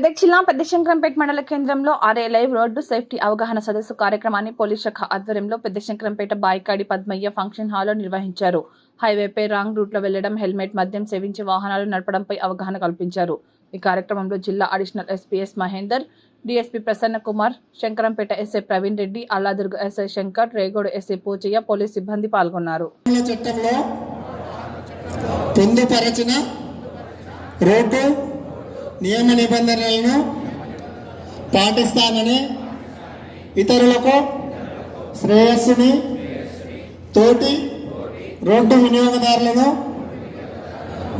మెదక్ జిల్లా పెద్దశంకరంపేట మండల కేంద్రంలో ఆర్ఏ లైవ్ రోడ్డు సేఫ్టీ అవగాహన సదస్సు కార్యక్రమాన్ని పోలీస్ శాఖ ఆధ్వర్యంలో పెద్దశంకరంపేట బాయికాడి పద్మయ్య ఫంక్షన్ హాల్లో నిర్వహించారు. హైవేపై రాంగ్ రూట్లో వెళ్ళడం హెల్మెట్ మద్యం సేవించి వాహనాలు నడపడంపై అవగాహన కల్పించారు. ఈ కార్యక్రమంలో జిల్లా additional SPs Mahender DSP Prasanna Kumar Shankarampet SI Praveen Reddy Alladurg SI Shankar Regode SI Poochaiah police సిబ్బంది పాల్గొన్నారు. పొందుపరచిన రోడ్డు నియమ నిబంధనలను పాటిస్తానని ఇతరులకు శ్రేయస్సుని తోటి రోడ్డు వినియోగదారులను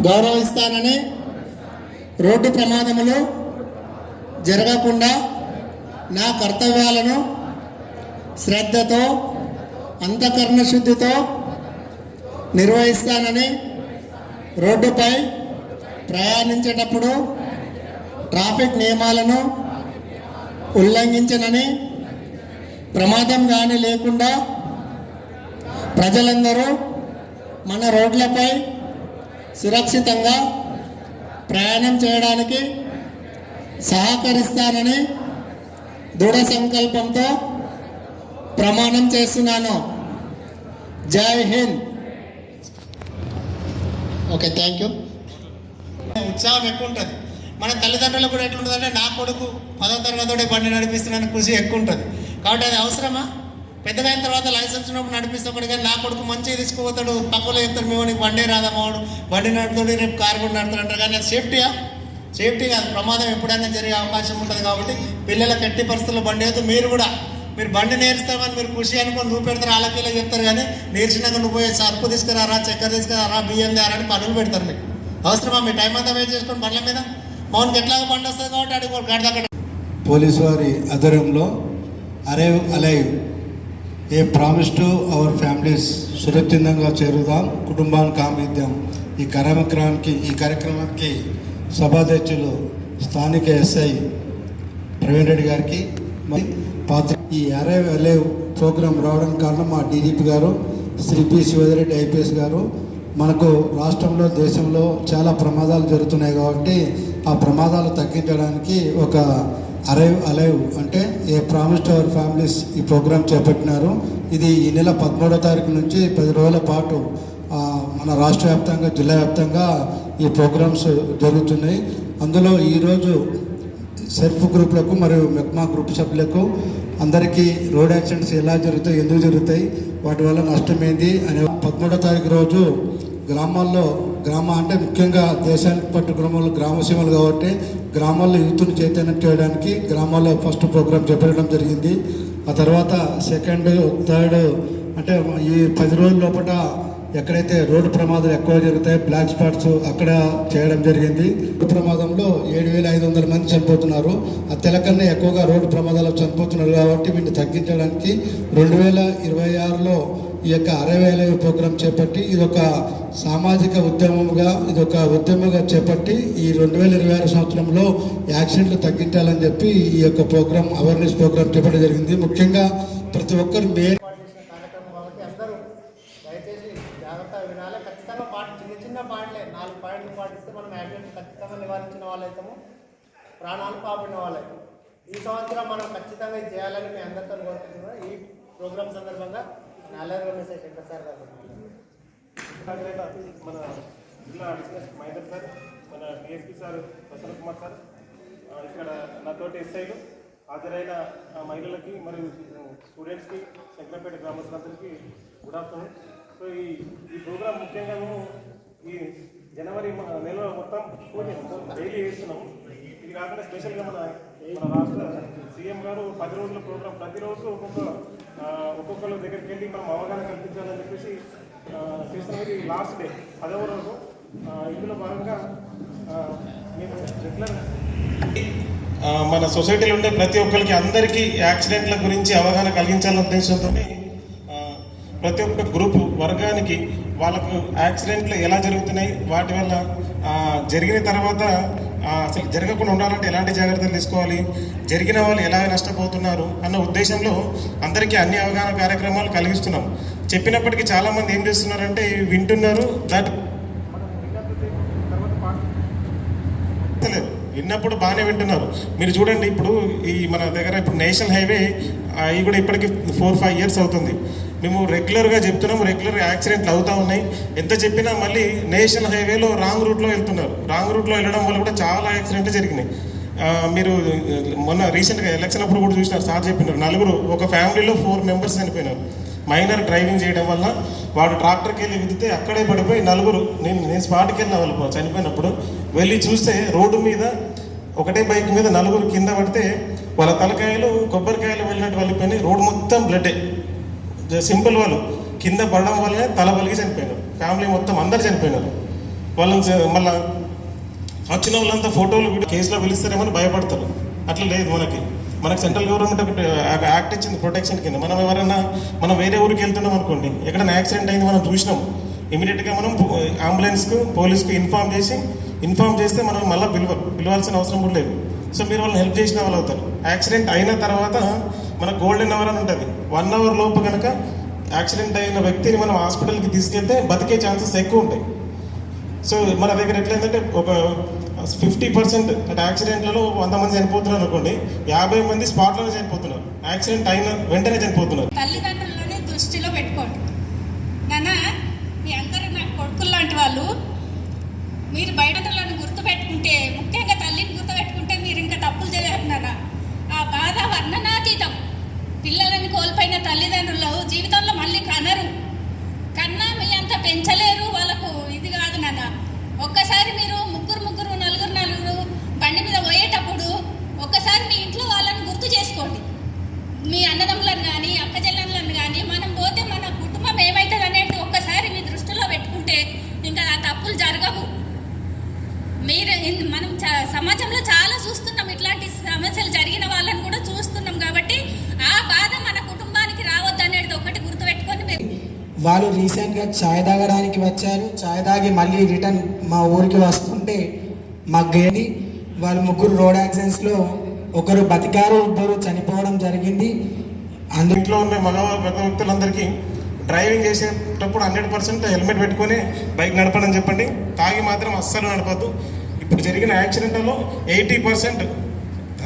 గౌరవిస్తానని రోడ్డు ప్రమాదములు జరగకుండా నా కర్తవ్యాలను శ్రద్ధతో అంతఃకరణ శుద్ధితో నిర్వహిస్తానని రోడ్డుపై ప్రయాణించేటప్పుడు ట్రాఫిక్ నియమాలను ఉల్లంఘించనని ప్రమాదం కానీ లేకుండా ప్రజలందరూ మన రోడ్లపై సురక్షితంగా ప్రయాణం చేయడానికి సహకరిస్తానని దృఢ సంకల్పంతో ప్రమాణం చేస్తున్నాను. జై హింద్. ఓకే థ్యాంక్ యూ ఉత్సాహం ఎక్కువ ఉంటుంది. మన తల్లిదండ్రులకు కూడా ఎట్లుంటుందంటే నా కొడుకు పదో తరగతి బండి నడిపిస్తున్నాను కృషి ఎక్కువ ఉంటుంది కాబట్టి అది అవసరమా? పెద్దదైన తర్వాత లైసెన్స్ ఉన్నప్పుడు నడిపిస్తాడు కానీ నా కొడుకు మంచిగా తీసుకుపోతాడు తక్కువలో చెప్తాడు మేము నీకు బండి రాదా బండి నడుపుతాడు రేపు కారు కూడా నడుపుతాడు అంటారు. కానీ అది సేఫ్టీయా సేఫ్టీ కాదు. ప్రమాదం ఎప్పుడైనా జరిగే అవకాశం ఉంటుంది కాబట్టి పిల్లలకు ఎట్టి పరిస్థితుల్లో బండి అయితే మీరు కూడా మీరు బండి నేర్చుతామని మీరు ఖుషి అనుకొని చూపెడతారు వాళ్ళకి చెప్తారు కానీ నేర్చినాక నువ్వు పోయి సరుపు తీసుకురారా చక్కెర తీసుకురారా బియ్యం తేరా అని పనులు పెడతారు మీకు. అవసరమా? మీ టైం అంతా వేస్ట్ చేసుకొని బండ్ల మీద? మౌన్కి ఎట్లాగ బండి వస్తుంది కాబట్టి అడిగి పోలీస్ పోలీసు వారి ఆధ్వర్యంలో arrive alive a promise to our families సురక్షితంగా చేరుదాం కుటుంబాన్ని కామిద్దాం. ఈ కార్యక్రమానికి ఈ కార్యక్రమానికి సభాధ్యక్షులు స్థానిక ఎస్ఐ ప్రవీణ్ రెడ్డి గారికి మరి పాత్ర ఈ అరైవ్ అలైవ్ ప్రోగ్రాం రావడం కారణం మా డీజీపీ గారు శ్రీ పి శివరెడ్డి ఐపీఎస్ గారు. మనకు రాష్ట్రంలో దేశంలో చాలా ప్రమాదాలు జరుగుతున్నాయి కాబట్టి ఆ ప్రమాదాలు తగ్గించడానికి ఒక అరైవ్ అలైవ్ అంటే a promise to our families ఈ ప్రోగ్రాం చేపట్టినారు. ఇది ఈ నెల పదమూడో తారీఖు నుంచి పది రోజుల పాటు మన రాష్ట్ర వ్యాప్తంగా జిల్లా వ్యాప్తంగా ఈ ప్రోగ్రామ్స్ జరుగుతున్నాయి. అందులో ఈరోజు సెల్ఫ్ గ్రూప్లకు మరియు మెక్మా గ్రూప్ సభ్యులకు అందరికీ రోడ్ యాక్సిడెంట్స్ ఎలా జరుగుతాయి ఎందుకు జరుగుతాయి వాటి వల్ల నష్టం ఏంది అనే పదమూడో తారీఖు రోజు గ్రామాల్లో గ్రామ అంటే ముఖ్యంగా దేశానికి పట్టు గ్రామాలు గ్రామ సీమలు కాబట్టి గ్రామాల్లో యూత్ను చైతన్యం చేయడానికి గ్రామాల్లో ఫస్ట్ ప్రోగ్రామ్ చేపట్టడం జరిగింది. ఆ తర్వాత సెకండ్ థర్డ్ అంటే ఈ పది రోజుల లోపల ఎక్కడైతే రోడ్డు ప్రమాదాలు ఎక్కువ జరుగుతాయి బ్లాక్ స్పాట్స్ అక్కడ చేయడం జరిగింది. రోడ్డు ప్రమాదంలో ఏడు వేల ఐదు వందల మంది చనిపోతున్నారు. ఆ తెలకన్నా ఎక్కువగా రోడ్డు ప్రమాదాలు చనిపోతున్నారు కాబట్టి వీటిని తగ్గించడానికి రెండు వేల ఇరవై ఆరులో ఈ యొక్క అరవై వేల ప్రోగ్రాం చేపట్టి ఇది ఒక సామాజిక ఉద్యమముగా ఇది ఒక ఉద్యమంగా చేపట్టి ఈ రెండు వేల ఇరవై ఆరు సంవత్సరంలో యాక్సిడెంట్లు తగ్గించాలని చెప్పి ఈ యొక్క ప్రోగ్రాం అవేర్నెస్ ప్రోగ్రాం చేపట్టడం జరిగింది. ముఖ్యంగా ప్రతి ఒక్కరు మెయిన్ కార్యక్రమం దయచేసి జాగ్రత్తగా ఖచ్చితంగా చిన్న చిన్న నాలుగు పాయింట్లు పాటిస్తే మనం యాక్సిడెంట్ ఖచ్చితంగా నివారించిన ప్రాణాలు పాపిన వాళ్ళే ఈ సంవత్సరం మనం ఖచ్చితంగా చేయాలని మీ అందరితో కోరుకుంటున్నాం. ఈ ప్రోగ్రామ్ సందర్భంగా సార్ మన జిల్లా అడిషనల్ మహేందర్ సార్ మన DSP sir Prasanna Kumar sir ఇక్కడ నాతోటి ఎస్ఐలు హాజరైన మహిళలకి మరియు స్టూడెంట్స్కి శంకరపేట గ్రామస్తులందరికీ గుడ్ ఆఫ్టర్నూన్. సో ఈ ఈ ప్రోగ్రామ్ ముఖ్యంగా మేము ఈ జనవరి మ- నెలలో మొత్తం డైలీ చేస్తున్నాము. ఇది కాకుండా స్పెషల్గా మన మన రాష్ట్ర సీఎం గారు పది రోజుల ప్రోగ్రాం ప్రతిరోజు ఒక్కొక్క ఒక్కొక్కళ్ళ దగ్గరికి వెళ్ళి మనం అవగాహన కల్పించాలని చెప్పేసి ఆ, చేస్తున్నాం ఇది లాస్ట్ డే పదవ రోజు ఇందులో భాగంగా మేము రెగ్యులర్ మన సొసైటీలో ఉండే ప్రతి ఒక్కరికి అందరికీ యాక్సిడెంట్ల గురించి అవగాహన కలిగించాలనే ఉద్దేశంతో ప్రతి ఒక్క గ్రూప్ వర్గానికి వాళ్ళకు యాక్సిడెంట్లు ఎలా జరుగుతున్నాయి వాటి వల్ల జరిగిన తర్వాత అసలు జరగకుండా ఉండాలంటే ఎలాంటి జాగ్రత్తలు తీసుకోవాలి? జరిగిన వాళ్ళు ఎలా నష్టపోతున్నారు అన్న ఉద్దేశంలో అందరికీ అన్ని అవగాహన కార్యక్రమాలు కలిగిస్తున్నాం. చెప్పినప్పటికీ చాలామంది ఏం చేస్తున్నారంటే వింటున్నారు దాటి విన్నప్పుడు బాగానే వింటున్నారు. మీరు చూడండి ఇప్పుడు ఈ మన దగ్గర ఇప్పుడు నేషనల్ హైవే ఇవి కూడా ఇప్పటికి ఫోర్ ఫైవ్ ఇయర్స్ అవుతుంది. మేము రెగ్యులర్గా చెప్తున్నాము రెగ్యులర్గా యాక్సిడెంట్లు అవుతూ ఉన్నాయి. ఎంత చెప్పినా మళ్ళీ నేషనల్ హైవేలో రాంగ్ రూట్లో వెళ్తున్నారు. రాంగ్ రూట్లో వెళ్ళడం వల్ల కూడా చాలా యాక్సిడెంట్లు జరిగినాయి. మీరు మొన్న రీసెంట్గా ఎలక్షన్ అప్పుడు కూడా చూసినారు సార్ చెప్పినారు నలుగురు ఒక ఫ్యామిలీలో ఫోర్ మెంబర్స్ చనిపోయినారు. మైనర్ డ్రైవింగ్ చేయడం వల్ల వాడు ట్రాక్టర్కి వెళ్ళి విదితే అక్కడే పడిపోయి నలుగురు నేను నేను స్పాట్కి వెళ్ళిన వాళ్ళు చనిపోయినప్పుడు వెళ్ళి చూస్తే రోడ్డు మీద ఒకటే బైక్ మీద నలుగురు కింద పడితే వాళ్ళ తలకాయలు కొబ్బరికాయలు వెళ్ళినట్టు వెళ్ళిపోయినాయి రోడ్డు మొత్తం బ్లడ్డే సింపుల్ వాళ్ళు. కింద పడడం వల్లనే తల పలిగి చనిపోయినారు. ఫ్యామిలీ మొత్తం అందరు చనిపోయినారు. వాళ్ళని మళ్ళీ వచ్చిన వాళ్ళంతా ఫోటోలు కేసులో పిలుస్తారేమని భయపడతారు. అట్లా లేదు మనకి. మనకి సెంట్రల్ గవర్నమెంట్ ఒకటి యాక్ట్ ఇచ్చింది ప్రొటెక్షన్ కింద. మనం ఎవరైనా మనం వేరే ఊరికి వెళ్తున్నాం అనుకోండి ఎక్కడైనా యాక్సిడెంట్ అయింది మనం చూసినాం. ఇమీడియట్గా మనం అంబులెన్స్కు పోలీస్కి ఇన్ఫామ్ చేసి ఇన్ఫామ్ చేస్తే మనం మళ్ళీ పిలువ పిలవాల్సిన అవసరం కూడా లేదు. సో మీరు వాళ్ళని హెల్ప్ చేసిన వాళ్ళు అవుతారు. యాక్సిడెంట్ అయిన తర్వాత మన గోల్డెన్ అవర్ అని ఉంటుంది. వన్ అవర్ లోపు కనుక యాక్సిడెంట్ అయిన వ్యక్తిని మనం హాస్పిటల్కి తీసుకెళ్తే బతికే ఛాన్సెస్ ఎక్కువ ఉంటాయి. సో మన దగ్గర ఎట్లయిందంటే ఒక ఫిఫ్టీ పర్సెంట్ అంటే యాక్సిడెంట్లలో వంద మంది చనిపోతున్నారు అనుకోండి యాభై మంది స్పాట్లోనే చనిపోతున్నారు. యాక్సిడెంట్ అయిన వెంటనే చనిపోతున్నారు. తల్లిదండ్రులని దృష్టిలో పెట్టుకోండి. నానా మీ అందరూ నాకు కొడుకులు లాంటి వాళ్ళు మీరు బయటలను గుర్తు పెట్టుకుంటే ముఖ్యంగా తల్లిని గుర్తు పెట్టుకుంటే మీరు ఇంకా తప్పులు చేయరు నాన్న. ఆ బాధ వర్ణనాతీతం. పిల్లలను కోల్పోయిన తల్లిదండ్రులు జీవితంలో మళ్ళీ కనరు. కన్నా మీ అంత పెంచలేరు వాళ్ళకు ఇది కాదు నాన్న. ఒక్కసారి మీరు ముగ్గురు ముగ్గురు నలుగురు నలుగురు బండి మీద పోయేటప్పుడు ఒక్కసారి మీ ఇంట్లో వాళ్ళని గుర్తు చేసుకోండి. మీ అన్నదమ్ములను కానీ అక్కచెల్లెళ్ళను కానీ మనం పోతే మన కుటుంబం ఏమవుతుంది అనేది ఒక్కసారి మీ దృష్టిలో పెట్టుకుంటే ఇంకా ఆ తప్పులు జరగవు. మీరు మనం సమాజంలో చాలా చూస్తున్నాం ఇట్లాంటి సమస్యలు జరిగిన వాళ్ళని కూడా చూస్తున్నాం కాబట్టి ఆ బాధ మన కుటుంబానికి రావద్దు అనేది ఒకటి గుర్తుపెట్టుకొని మీరు వాళ్ళు రీసెంట్గా చాయ్ తాగడానికి వచ్చారు. చాయ్ తాగి మళ్ళీ రిటర్న్ మా ఊరికి వస్తుంటే మా గేని వాళ్ళు ముగ్గురు రోడ్ యాక్సిడెంట్స్లో ఒకరు బతికారు ఇద్దరు చనిపోవడం జరిగింది. అందులో ఉన్న మగ వ్యక్తులందరికీ డ్రైవింగ్ చేసేటప్పుడు హండ్రెడ్ పర్సెంట్ హెల్మెట్ పెట్టుకొని బైక్ నడపడం చెప్పండి. తాగి మాత్రం అస్సలు నడపద్దు. ఇప్పుడు జరిగిన యాక్సిడెంట్లో ఎయిటీ పర్సెంట్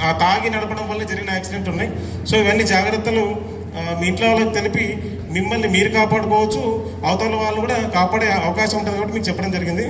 ఆ తాగి నడపడం వల్ల జరిగిన యాక్సిడెంట్ ఉన్నాయి. సో ఇవన్నీ జాగ్రత్తలు మీ ఇంట్లో వాళ్ళకి తెలిపి మిమ్మల్ని మీరు కాపాడుకోవచ్చు. అవతల వాళ్ళు కూడా కాపాడే అవకాశం ఉంటుంది కాబట్టి మీకు చెప్పడం జరిగింది.